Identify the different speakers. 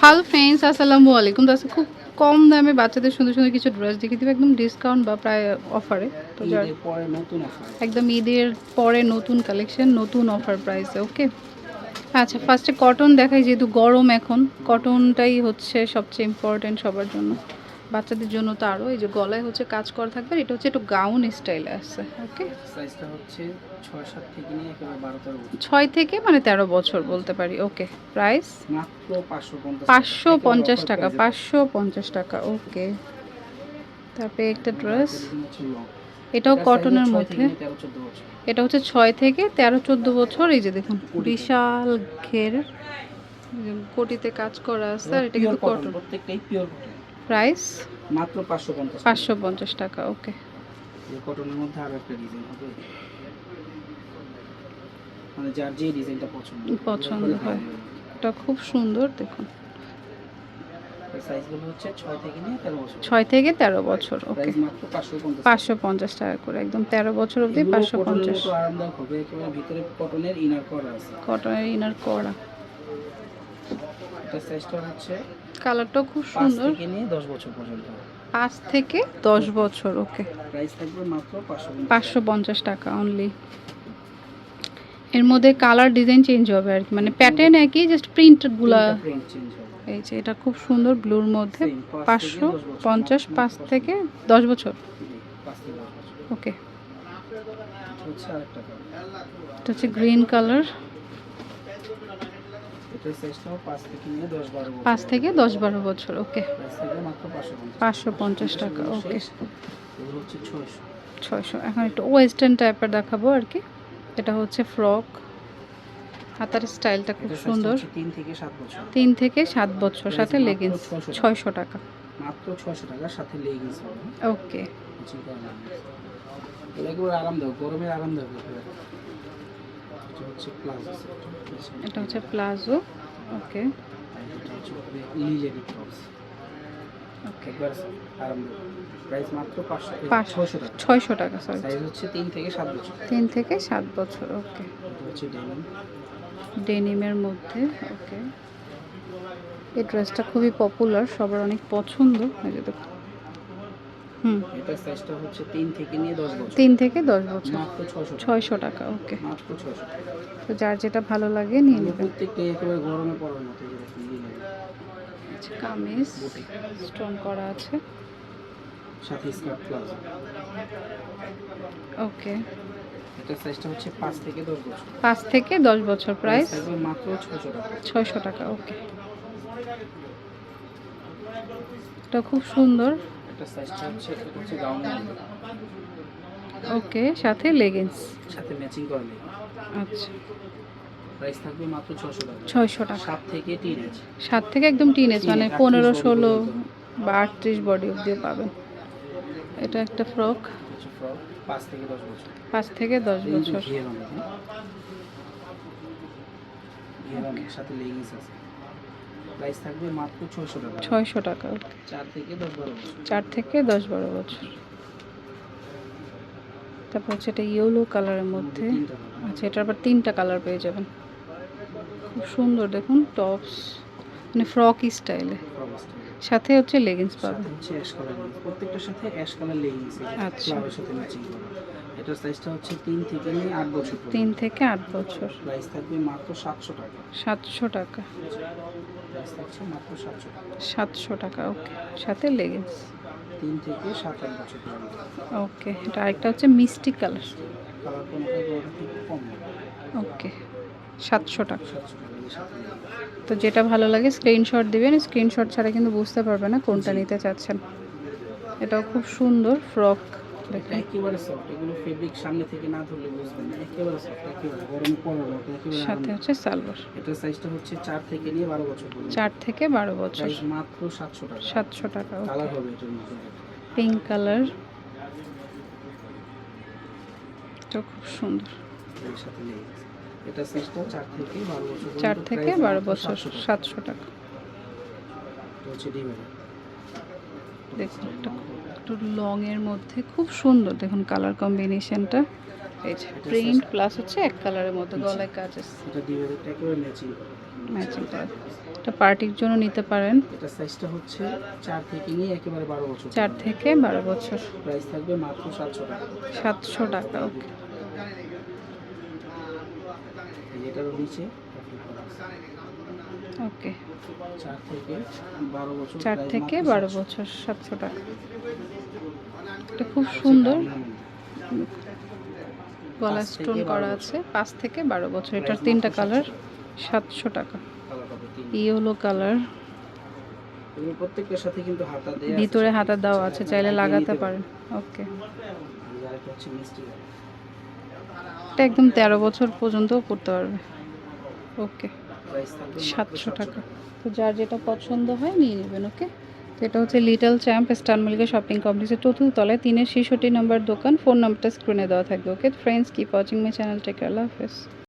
Speaker 1: Hello friends আসসালামু আলাইকুম তো আজকে খুব কম দামে বাচ্চাদের সুন্দর সুন্দর কিছু ড্রেস দেখিয়ে দেবে। একদম ডিসকাউন্ট বা প্রায় অফারে তো একদম ঈদের পরে নতুন কালেকশন নতুন অফার প্রাইসে ওকে আচ্ছা ফার্স্টে কটন দেখাই যেহেতু গরম এখন। কটনটাই হচ্ছে সবচেয়ে ইম্পর্টেন্ট সবার জন্য। বাচ্চাদের জন্য তো আরও এই যে গলায় হচ্ছে কাজ করা থাকবে এটা হচ্ছে একটু গাউন স্টাইলে আছে ওকে
Speaker 2: সাইজটা হচ্ছে ছয় সাত থেকে নিয়ে একেবারে বারো তেরো বছর।
Speaker 1: ছয় থেকে মানে তেরো বছর বলতে পারি ওকে প্রাইস
Speaker 2: মাত্র পাঁচশো পঞ্চাশ
Speaker 1: টাকা। পাঁচশো পঞ্চাশ টাকা ওকে তারপরে একটা ড্রেস এটাও কটনের মধ্যে। এটা হচ্ছে ছয় থেকে তেরো চোদ্দ বছর এই যে দেখুন বিশাল ঘের। কোটিতে কাজ করা আছে আর এটা কিন্তু কটন
Speaker 2: প্রত্যেকটাই পিওর কটন
Speaker 1: প্রাইস?
Speaker 2: মাত্র পাঁচশো পঞ্চাশ
Speaker 1: পাঁচশো পঞ্চাশ টাকা ওকে।
Speaker 2: এই কটনের মধ্যে আরও একটা ডিজাইন হবে। মানে যার যে ডিজাইনটা পছন্দ।
Speaker 1: পছন্দ হয়। এটা খুব সুন্দর দেখুন।
Speaker 2: সাইজগুলো হচ্ছে ছয় থেকে নিয়ে বছর।
Speaker 1: থেকে তেরো বছর ওকে।
Speaker 2: মাত্র পাঁচশো পঞ্চাশ
Speaker 1: পাঁচশো পঞ্চাশ টাকা করে একদম তেরো বছর অবধি
Speaker 2: এগুলো
Speaker 1: পাঁচশো
Speaker 2: কটনের
Speaker 1: পঞ্চাশ
Speaker 2: মতো আরামদায়ক হবে একেবারে ভিতরে কটনের ইনার করা আছে।
Speaker 1: কটনের ইনার করা।
Speaker 2: এটা সাইজটা হচ্ছে
Speaker 1: কালারটাও খুব সুন্দর।
Speaker 2: থেকে নিয়ে দশ বছর পর্যন্ত।
Speaker 1: পাঁচ থেকে দশ বছর ওকে।
Speaker 2: প্রাইস থাকবে মাত্র পাঁচশো
Speaker 1: পঞ্চাশ। টাকা অনলি এর মধ্যে কালার ডিজাইন চেঞ্জ হবে আর কি। মানে প্যাটার্ন একই জাস্ট প্রিন্টগুলা এই যে এটা খুব সুন্দর ব্লুর মধ্যে। পাঁচশো পঞ্চাশ পাঁচ থেকে দশ বছর। ওকে।
Speaker 2: এটা হচ্ছে
Speaker 1: গ্রিন কালার
Speaker 2: পাঁচ থেকে দশ বারো বছর।
Speaker 1: ওকে।
Speaker 2: পাঁচশো পঞ্চাশ
Speaker 1: টাকা। ওকে।
Speaker 2: ছয়শো।
Speaker 1: এখন একটু ওয়েস্টার্ন টাইপের দেখাবো আর কি। এটা হচ্ছে ফ্রক। হাতার স্টাইলটা খুব সুন্দর।
Speaker 2: তিন থেকে সাত বছর।
Speaker 1: সাথে লেগিংস ছয়শো টাকা।
Speaker 2: মাত্র ছয়শো টাকার সাথে লেগিংস
Speaker 1: ওকে।
Speaker 2: গরমের। এটা হচ্ছে প্লাজো।
Speaker 1: ওকে
Speaker 2: টপস একবার প্রাইস মাত্র টাকা
Speaker 1: ছয়শো টাকা। সরি
Speaker 2: সাইজ হচ্ছে তিন থেকে সাত বছর।
Speaker 1: থেকে বছর ওকে
Speaker 2: হচ্ছে ডেনিম
Speaker 1: ডেনিমের মধ্যে ওকে এই ড্রেসটা খুবই পপুলার সবার অনেক পছন্দ। এই যে দেখুন। হুম।
Speaker 2: এটার সাইজটা হচ্ছে তিন থেকে নিয়ে দশ বছর।
Speaker 1: তিন থেকে দশ বছর।
Speaker 2: মাত্র ছয়শো টাকা।
Speaker 1: ছয়শো টাকা ওকে।
Speaker 2: মাত্র ছয়শো টাকা।
Speaker 1: তো যার যেটা ভালো লাগে নিয়ে নেবেন
Speaker 2: প্রত্যেকটা একেবারে গরমে পড়ার মতো নেবেন।
Speaker 1: আচ্ছা, কামিজ স্টোন করা আছে।
Speaker 2: সাথে স্কার্ট প্লাজো।
Speaker 1: ওকে।
Speaker 2: এটার সাইজটা হচ্ছে পাঁচ থেকে দশ বছর।
Speaker 1: পাঁচ থেকে দশ বছর প্রাইস।
Speaker 2: মাত্র ছয়শো টাকা।
Speaker 1: ছয়শো টাকা ওকে। এটা খুব সুন্দর।
Speaker 2: এটার সাইজটা হচ্ছে এটা হচ্ছে গাউনের
Speaker 1: ওকে সাথে লেগিংস
Speaker 2: সাথে ম্যাচিং করা
Speaker 1: আচ্ছা।
Speaker 2: প্রাইস থাকবে মাত্র ছশো টাকা।
Speaker 1: ছয়শো টাকা।
Speaker 2: সাত থেকে তিন ইঞ্চ
Speaker 1: সাত থেকে একদম টিনেজ মানে
Speaker 2: Teenage,
Speaker 1: পনেরো
Speaker 2: 38
Speaker 1: ষোলো বা আটত্রিশ বডি অব্দিও পাবেন। এটা একটা ফ্রক
Speaker 2: ফ্রক পাঁচ থেকে দশ বছর।
Speaker 1: পাঁচ থেকে দশ
Speaker 2: এই যে
Speaker 1: বছর
Speaker 2: সাথে লেগিংস আছে। প্রাইস থাকবে মাত্র ছয়শো টাকা।
Speaker 1: ছয়শো টাকা ওকে
Speaker 2: চার থেকে দশ বারো বছর।
Speaker 1: চার থেকে দশ বারো বছর। তারপর হচ্ছে এটা ইয়েলো কালারের মধ্যে আচ্ছা এটার আবার তিনটা কালার পেয়ে যাবেন। খুব সুন্দর দেখুন টপস মানে ফ্রক স্টাইলে সাথে হচ্ছে লেগিংস
Speaker 2: হচ্ছে অ্যাশ কালার প্রত্যেকটার সাথে অ্যাশ কালার লেগিংস
Speaker 1: আচ্ছা।
Speaker 2: ফ্লাওয়ারের সাথে ম্যাচিং করা। এটার সাইজটা হচ্ছে থেকে বছর
Speaker 1: তিন থেকে আট বছর।
Speaker 2: প্রাইস থাকবে মাত্র সাতশো টাকা।
Speaker 1: সাতশো টাকা।
Speaker 2: থাকছে মাত্র সাতশো টাকা।
Speaker 1: সাতশো টাকা ওকে সাথে লেগিংস
Speaker 2: তিন থেকে সাত আট বছর
Speaker 1: ওকে এটা আরেকটা হচ্ছে মিষ্টি কালার
Speaker 2: কম
Speaker 1: ওকে সাতশো টাকা। তো যেটা ভালো লাগে স্ক্রিনশট দিবেন। স্ক্রিনশট ছাড়া কিন্তু বুঝতে পারবে না কোনটা নিতে চাচ্ছেন। এটাও খুব সুন্দর ফ্রক
Speaker 2: একেবারে সফট এগুলো ফেব্রিক সামনে থেকে না ধরলে বুঝবেন না। একেবারে সফট একেবারে গরমে পড়ার মতো একেবারে
Speaker 1: সাথে। হচ্ছে সালোয়ার
Speaker 2: এটার সাইজটা হচ্ছে চার থেকে নিয়ে বারো বছর পর্যন্ত।
Speaker 1: চার থেকে বারো বছর।
Speaker 2: প্রাইস মাত্র সাতশো টাকা।
Speaker 1: সাতশো টাকা
Speaker 2: কালার হবে এটার মধ্যে।
Speaker 1: পিঙ্ক কালার এটা খুব সুন্দর।
Speaker 2: এর সাথে এটা সাইজটা চার থেকে বারো বছর পর্যন্ত।
Speaker 1: চার থেকে
Speaker 2: price
Speaker 1: বারো
Speaker 2: মাত্র
Speaker 1: বছর
Speaker 2: 700 টাকা। এটা হচ্ছে ডিমের।
Speaker 1: দেখুন একটা একটু লং এর মধ্যে। খুব সুন্দর দেখুন কালার কম্বিনেশনটা এই যে প্রিন্ট প্লাস হচ্ছে এক কালারের মধ্যে গলায় কাজ আছে।
Speaker 2: এটা
Speaker 1: পার্টির জন্য নিতে পারেন।
Speaker 2: এটা সাইজটা হচ্ছে চার থেকে নিয়ে একেবারে বারো বছর।
Speaker 1: চার থেকে বারো বছর।
Speaker 2: প্রাইস থাকবে মাত্র সাতশো টাকা।
Speaker 1: সাতশো টাকা ওকে
Speaker 2: এটারও নিচে
Speaker 1: ওকে।
Speaker 2: চার থেকে বারো বছর
Speaker 1: চার থেকে বারো বছর সাতশো টাকা। এটা খুব সুন্দর। গলা স্টোন করা আছে পাঁচ থেকে বারো বছর। এটার তিনটা কালার সাতশো টাকা। Yellow colour.
Speaker 2: প্রত্যেকটার সাথে কিন্তু হাতা
Speaker 1: ভিতরে হাতা দেওয়া আছে চাইলে লাগাতে পারেন। ওকে। এটা একদম তেরো বছর পর্যন্ত পড়তে পারবে। ওকে, সাতশো টাকা। তো যার যেটা পছন্দ হয় নিয়ে নেবেন, ওকে? তো এটা হচ্ছে little champ star Mollika shopping কমপ্লেক্সের চতুর্থ তলায়, তিনের ছেষট্টি নম্বর দোকান। ফোন নাম্বারটা স্ক্রিনে দেওয়া থাকবে, okay? Friends keep watching my channel take আল্লাহ হাফেজ।